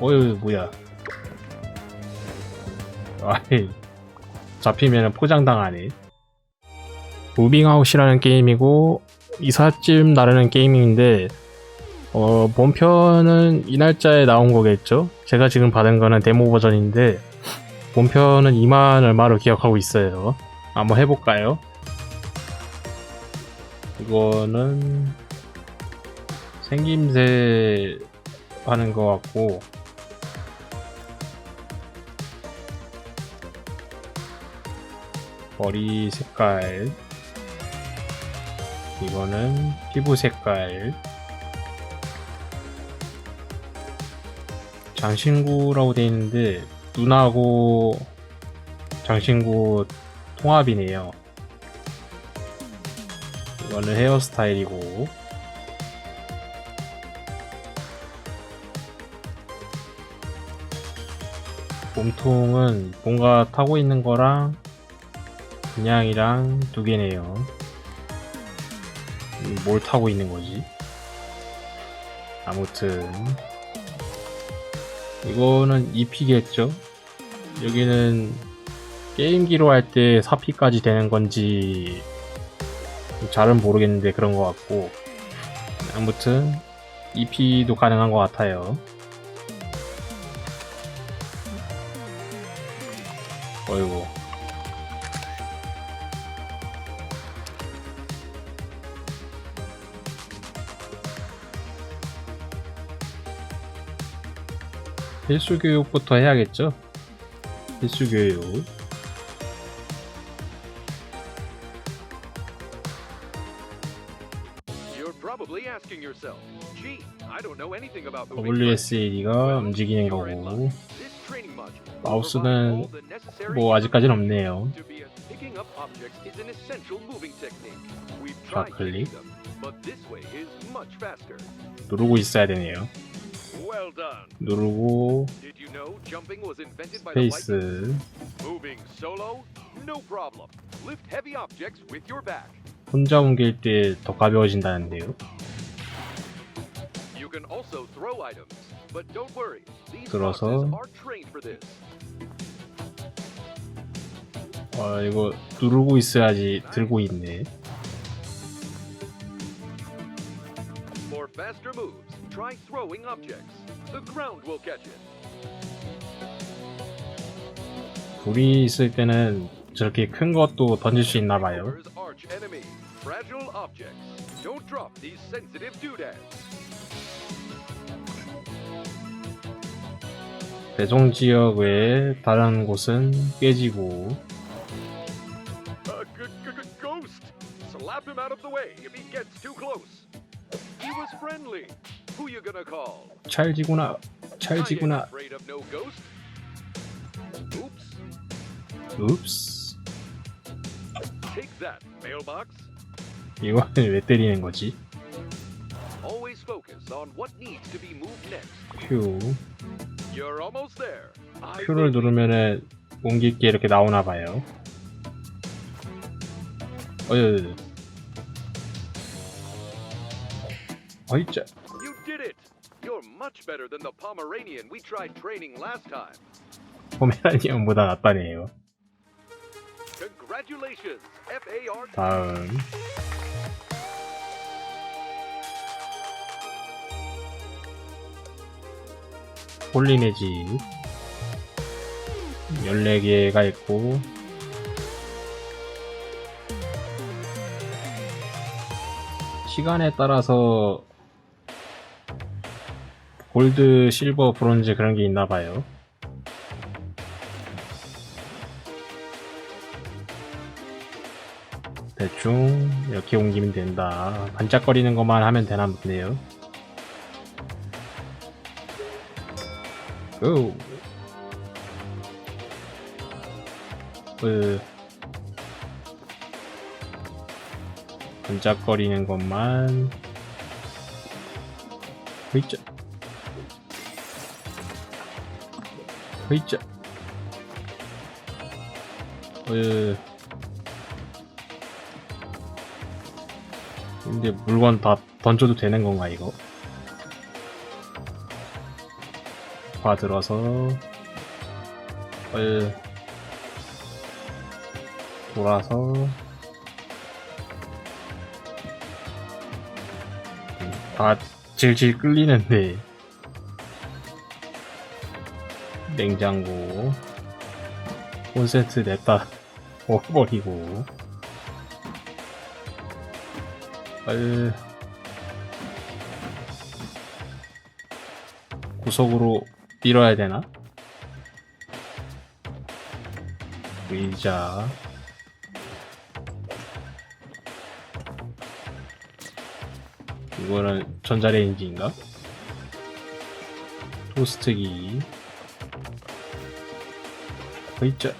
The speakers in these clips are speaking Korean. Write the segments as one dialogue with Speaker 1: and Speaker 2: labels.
Speaker 1: 어휴 뭐야? 아이 잡히면 포장당하네. 무빙아웃이라는 게임이고 이삿짐 나르는 게임인데 어 본편은 이 날짜에 나온 거겠죠? 제가 지금 받은 거는 데모 버전인데 본편은 2만 얼마로 기억하고 있어요. 한번 해볼까요? 이거는 생김새 하는 것 같고 머리 색깔. 이거는 피부 색깔. 장신구라고 돼 있는데 눈하고 장신구 통합이네요. 이거는 헤어스타일이고. 몸통은 뭔가 타고 있는 거랑 그냥이랑 두 개네요. 음, 뭘 타고 있는 거지? 아무튼 이거는 2피겠죠? 여기는 게임기로 할 때 4피까지 되는 건지 잘은 모르겠는데 그런 것 같고 아무튼 2피도 가능한 것 같아요. 어이구 필수 교육부터 해야겠죠? 필수 교육 WSAD가 움직이는 거고 마우스는 뭐 아직까지는 없네요 좌클릭. 누르고 있어야 되네요. 누르고 스페이스. 혼자 옮길 때 더 가벼워진다는데요 들어서. 아 이거 누르고 있어야지 들고 있네
Speaker 2: For faster moves, try throwing objects. The ground will catch it.
Speaker 1: 불이 있을 때는 저렇게 큰 것도 던질 수 있나 봐요
Speaker 2: Over's arch enemy, fragile objects. Don't drop these sensitive doodads.
Speaker 1: 배송 지역 외에 다른 곳은 깨지고
Speaker 2: A g- g- g- ghost! Slap him out of the way if he gets too close.
Speaker 1: 찰지구나 찰지구나. 읍스
Speaker 2: Take that, mailbox.
Speaker 1: 이거는 왜 때리는 거지?
Speaker 2: Always focus on what needs to be moved next.
Speaker 1: 큐
Speaker 2: You're almost there. I
Speaker 1: 큐를
Speaker 2: believe.
Speaker 1: 누르면은 옮길 게 이렇게 나오나 봐요 어휴 어이짜
Speaker 2: You did it. You're much better than the Pomeranian we tried training last time.
Speaker 1: 포메라니언보다 낫다네요
Speaker 2: Congratulations, FAR.
Speaker 1: 다음 홀리네 집 14개가 있고 시간에 따라서 골드, 실버, 브론즈 그런 게 있나 봐요. 대충 이렇게 옮기면 된다. 반짝거리는 것만 하면 되나 보네요. 고! 으. 반짝거리는 것만. 으이짜. 으이짜. 으. 근데 물건 다 던져도 되는 건가 이거? 과 들어서 얼 돌아서 음, 다 질질 끌리는데 냉장고. 콘센트 냈다. 먹어버리고. 얼 구석으로 밀어야 되나? 의자. 이거는 전자레인지인가? 토스트기 의자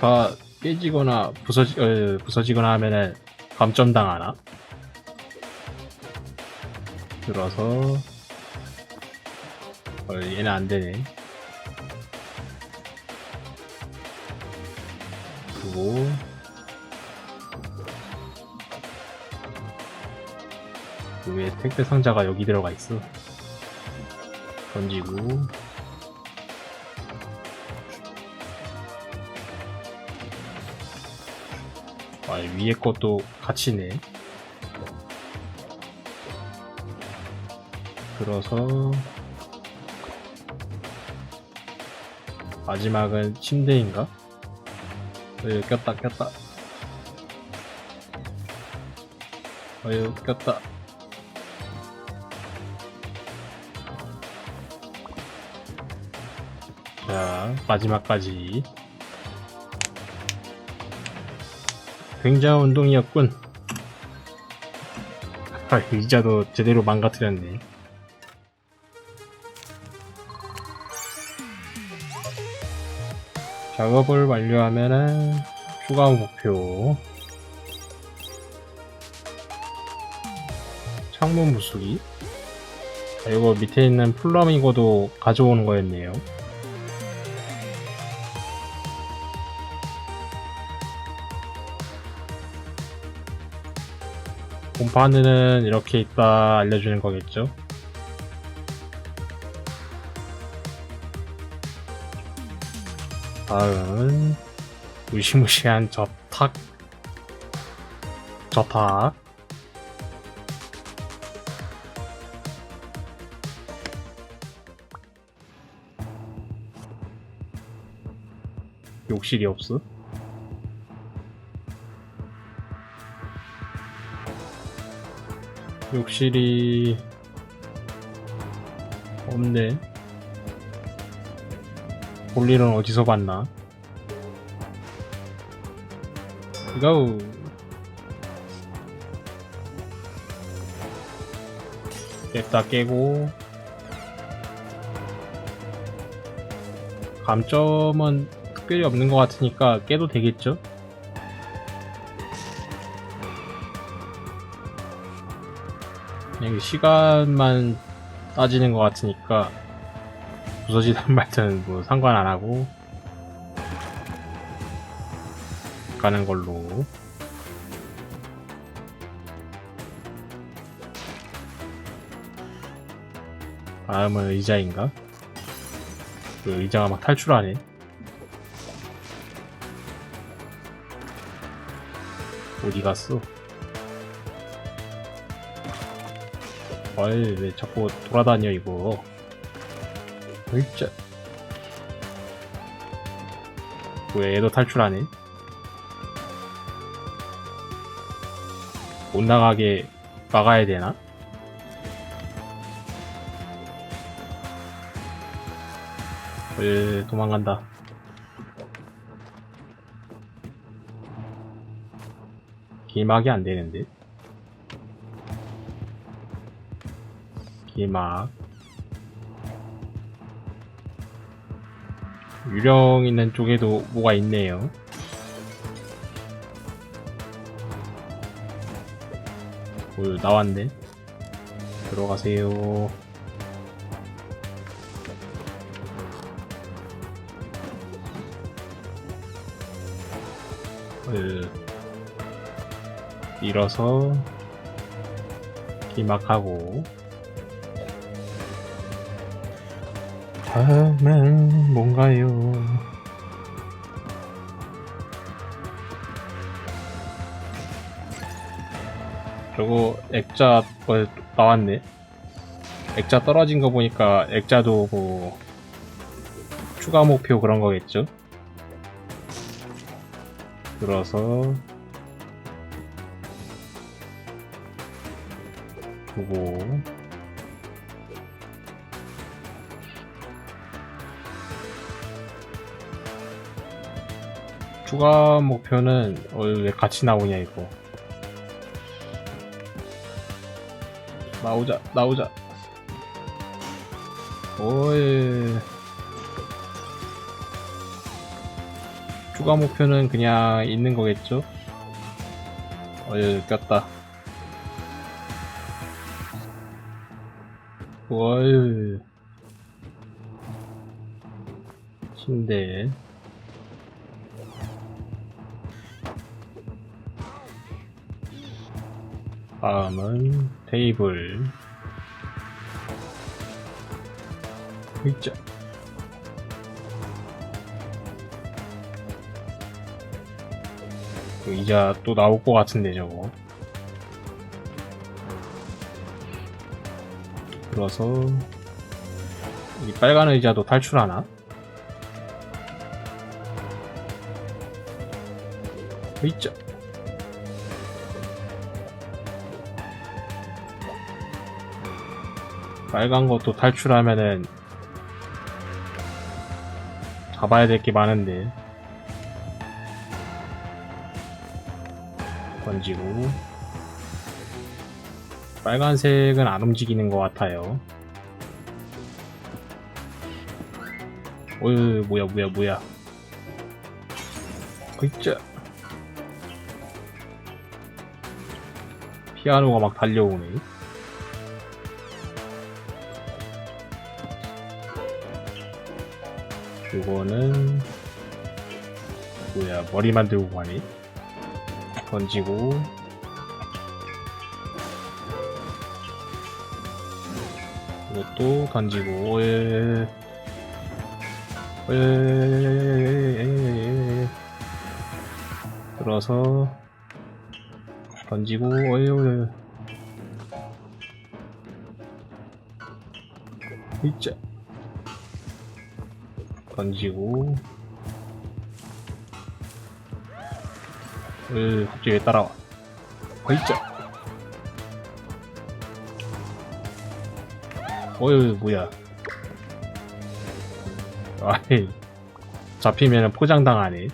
Speaker 1: 다 깨지거나 부서지, 어, 부서지거나 하면은 감점 당하나? 들어서 어, 얘는 안 되네. 두고 왜 택배 상자가 여기 들어가 있어? 던지고 아, 위에 것도 같이네. 들어서 마지막은 침대인가? 어휴 꼈다 꼈다 어휴 꼈다 자 마지막까지 굉장한 운동이었군. 아, 의자도 제대로 망가뜨렸네. 작업을 완료하면은 추가 목표 창문 부수기 아, 이거 밑에 있는 플라밍고도 가져오는 거였네요. 본판에는 이렇게 있다 알려주는 거겠죠? 다음은 무시무시한 저탁 저탁 욕실이 없어? 욕실이 없네. 볼 일은 어디서 봤나? 이거 깼다 깨고 감점은 특별히 없는 것 같으니까 깨도 되겠죠? 그냥 시간만 따지는 것 같으니까 부서지든 말든 뭐 상관 안 하고 가는 걸로 다음은 의자인가? 그 의자가 막 탈출하네 어디 갔어? 아이 왜 자꾸 돌아다녀 이거? 진짜. 왜 얘도 탈출하네? 못 나가게 막아야 되나? 왜 도망간다. 기막이 안 되는데 기막 유령 있는 쪽에도 뭐가 있네요. 오, 나왔네. 들어가세요. 으. 밀어서 기막하고 다음은 뭔가요? 저거 액자 어, 나왔네. 액자 떨어진 거 보니까 액자도 뭐 추가 목표 그런 거겠죠? 들어서 두고 추가 목표는 어, 왜 같이 나오냐 이거. 나오자 나오자. 오이. 추가 목표는 그냥 있는 거겠죠? 어이 꼈다. 어이. 침대 다음은 테이블. 의자 의자 또 나올 것 같은데 저거. 들어서 이 빨간 의자도 탈출하나? 의자 빨간 것도 탈출하면은 잡아야 될 게 많은데. 던지고. 빨간색은 안 움직이는 것 같아요. 어이 뭐야 뭐야 뭐야. 그있자 피아노가 막 달려오네 이거는 뭐야 머리 만 들고 가네 던지고 이것도 던지고 예. 예. 예. 들어서 던지고 어이 이자 던지고. 으 갑자기 왜 따라와? 어이자 어이 뭐야. 아이 잡히면 포장당하네.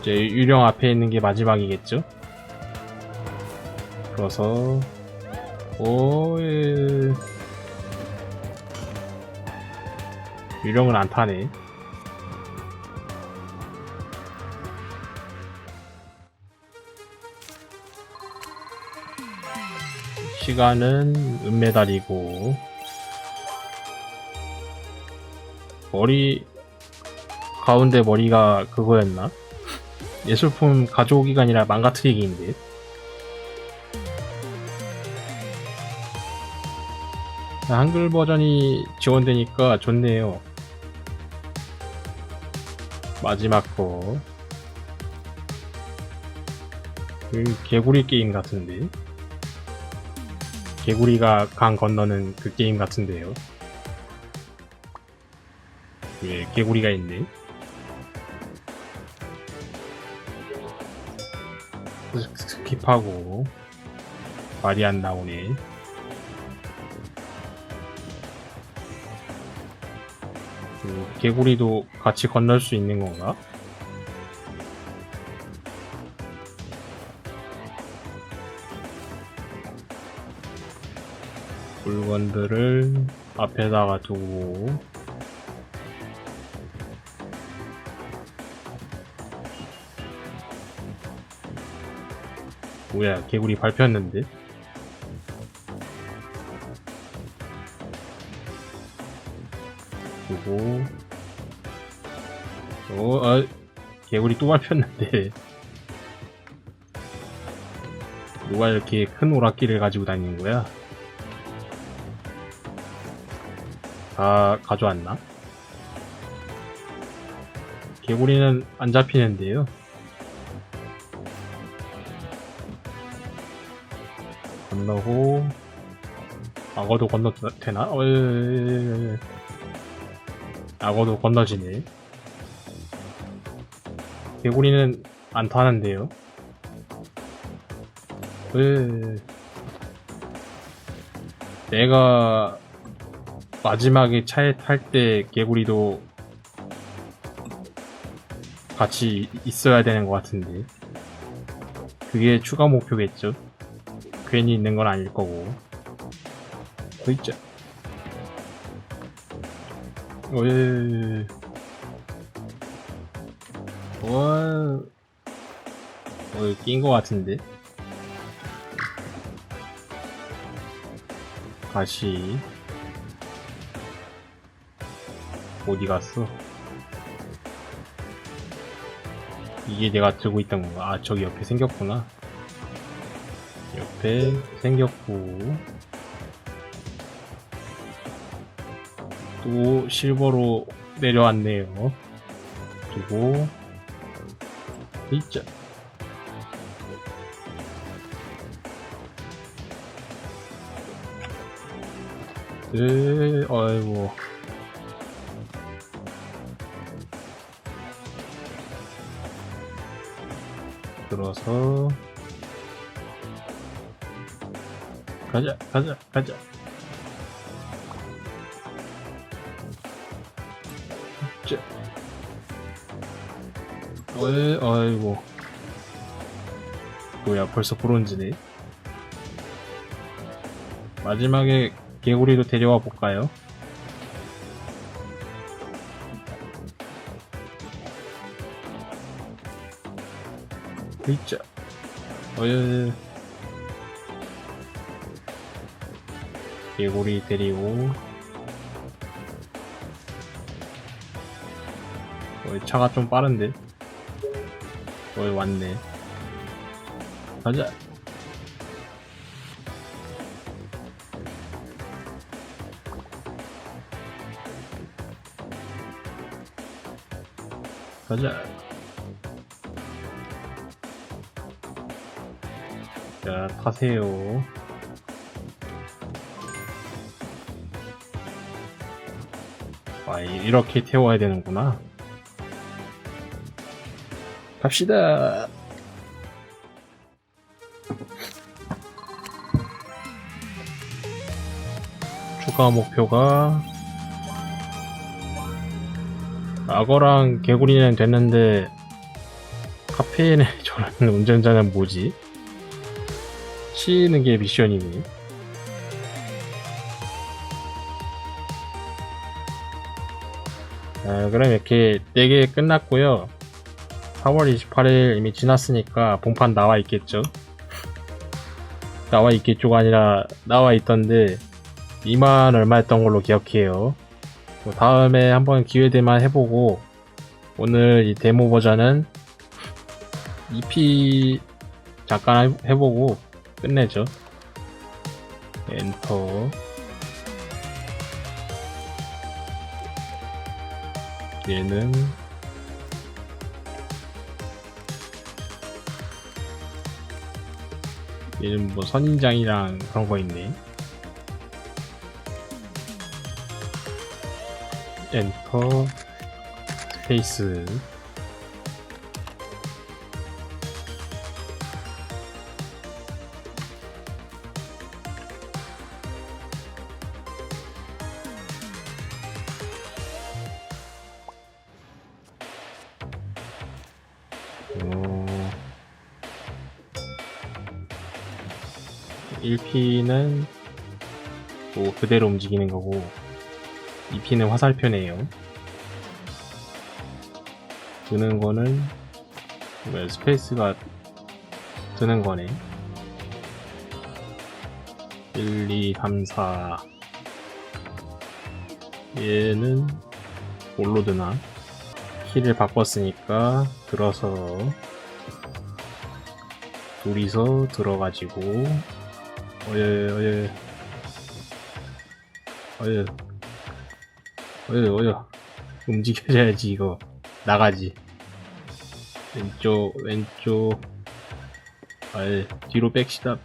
Speaker 1: 이제 유령 앞에 있는 게 마지막이겠죠? 그래서 오이 유령은 안 타네 시간은 은메달이고 머리 가운데 머리가 그거였나? 예술품 가져오기가 아니라 망가뜨리기인데 한글 버전이 지원되니까 좋네요. 마지막 거. 그 개구리 게임 같은데. 개구리가 강 건너는 그 게임 같은데요. 예 개구리가 있네? 스킵하고 말이 안 나오네. 개구리도 같이 건널 수 있는 건가? 물건들을 앞에다가 두고 뭐야 개구리 밟혔는데 아, 개구리 또 밟혔는데 누가 이렇게 큰 오락기를 가지고 다니는 거야? 다 가져왔나? 개구리는 안 잡히는데요. 건너고 악어도 건너도 되나? 어, 예, 예, 예. 악어도 건너지네. 개구리는 안 타는데요. 왜 내가 마지막에 차에 탈 때 개구리도 같이 있어야 되는 것 같은데 그게 추가 목표겠죠. 괜히 있는 건 아닐 거고. 그 있죠. 왜 와, 어, 낀것 같은데. 다시. 어디 갔어? 이게 내가 들고 있던 건가? 아, 저기 옆에 생겼구나. 옆에 생겼고. 또 실버로 내려왔네요. 그리고 있자. 에, 아이고. 들어서 가자, 가자, 가자. 자. 어이, 아이고. 뭐야, 벌써 브론즈네. 마지막에 개구리도 데려와 볼까요? 있자. 어이. 개구리 데리고. 어, 차가 좀 빠른데? 어, 왔네. 가자. 가자. 자, 타세요. 아, 이- 이렇게 태워야 되는구나. 갑시다. 추가 목표가 악어랑 개구리는 됐는데 카페인에 저런 운전자는 뭐지? 치이는 게 미션이네. 아, 그럼 이렇게 4개 끝났고요. 4월 28일 이미 지났으니까 본판 나와 있겠죠? 나와 있겠죠가 아니라 나와 있던데 2만 얼마였던 걸로 기억해요. 뭐 다음에 한번 기회 되면 해보고 오늘 이 데모 버전은 EP 잠깐 해- 해보고 끝내죠. 엔터 얘는 얘는 뭐 선인장이랑 그런 거 있네. 엔터 스페이스 어... 1P는 뭐 그대로 움직이는 거고 2P는 화살표네요. 드는 거는 스페이스가 드는 거네. 1, 2, 3, 4 얘는 뭘로 드나? 키를 바꿨으니까 들어서 둘이서 들어가지고 어여 어여 어여 어여 어여 움직여줘야지 이거. 나가지. 왼쪽 왼쪽. 알 뒤로 백시다.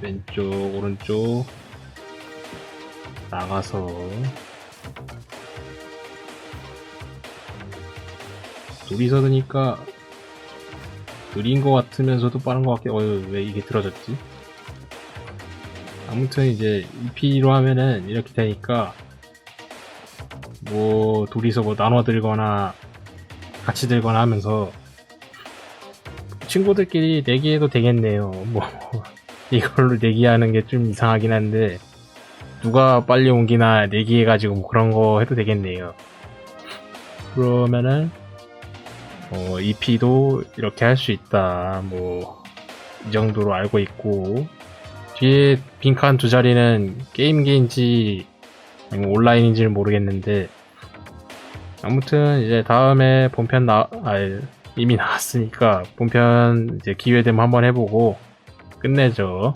Speaker 1: 왼쪽 오른쪽. 나가서. 둘이서 드니까 느린 것 같으면서도 빠른 것 같게 어휴 왜 이게 들어졌지? 아무튼 이제 EP로 하면은 이렇게 되니까 뭐 둘이서 뭐 나눠 들거나 같이 들거나 하면서 친구들끼리 내기해도 되겠네요. 뭐 이걸로 내기하는 게 좀 이상하긴 한데 누가 빨리 옮기나 내기해가지고 뭐 그런 거 해도 되겠네요. 그러면은 어, EP도 이렇게 할 수 있다. 뭐, 이 정도로 알고 있고, 뒤에 빈칸 두 자리는 게임기인지, 아니면 온라인인지는 모르겠는데, 아무튼 이제 다음에 본편 나, 아, 이미 나왔으니까, 본편 이제 기회 되면 한번 해보고, 끝내죠.